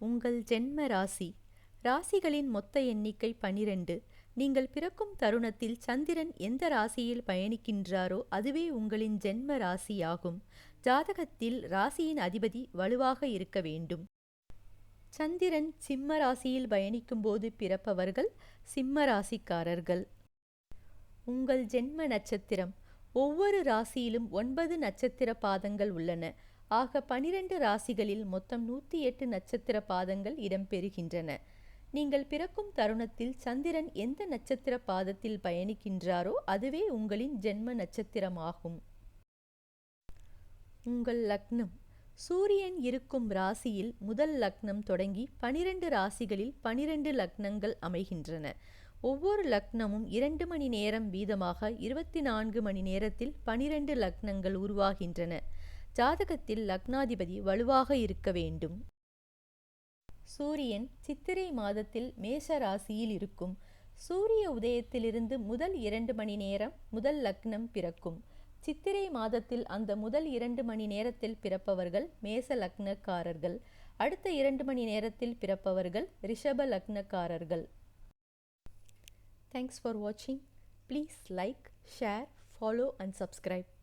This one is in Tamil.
உங்கள் ஜென்ம ராசி. ராசிகளின் மொத்த எண்ணிக்கை பனிரெண்டு. நீங்கள் பிறக்கும் தருணத்தில் சந்திரன் எந்த ராசியில் பயணிக்கின்றாரோ அதுவே உங்களின் ஜென்ம ராசியாகும். ஜாதகத்தில் ராசியின் அதிபதி வலுவாக இருக்க வேண்டும். சந்திரன் சிம்ம ராசியில் பயணிக்கும்போது பிறப்பவர்கள் சிம்ம ராசிக்காரர்கள். உங்கள் ஜென்ம நட்சத்திரம். ஒவ்வொரு ராசியிலும் ஒன்பது நட்சத்திர பாதங்கள் உள்ளன. ஆக பனிரெண்டு ராசிகளில் மொத்தம் நூற்றி எட்டு நட்சத்திர பாதங்கள் இடம்பெறுகின்றன. நீங்கள் பிறக்கும் தருணத்தில் சந்திரன் எந்த நட்சத்திர பாதத்தில் பயணிக்கின்றாரோ அதுவே உங்களின் ஜென்ம நட்சத்திரமாகும். உங்கள் லக்னம். சூரியன் இருக்கும் ராசியில் முதல் லக்னம் தொடங்கி பனிரெண்டு ராசிகளில் பனிரெண்டு லக்னங்கள் அமைகின்றன. ஒவ்வொரு லக்னமும் இரண்டு மணி நேரம் வீதமாக இருபத்தி நான்கு மணி நேரத்தில் பனிரெண்டு லக்னங்கள் உருவாகின்றன. ஜாதகத்தில் லக்னாதிபதி வலுவாக இருக்க வேண்டும். சூரியன் சித்திரை மாதத்தில் மேஷ ராசியில் இருக்கும். சூரிய உதயத்திலிருந்து முதல் இரண்டு மணி நேரம் முதல் லக்னம் பிறக்கும். சித்திரை மாதத்தில் அந்த முதல் இரண்டு மணி நேரத்தில் பிறப்பவர்கள் மேச லக்னக்காரர்கள். அடுத்த இரண்டு மணி நேரத்தில் பிறப்பவர்கள் ரிஷப லக்னக்காரர்கள். தேங்க்ஸ் ஃபார் வாட்சிங் please like share follow and subscribe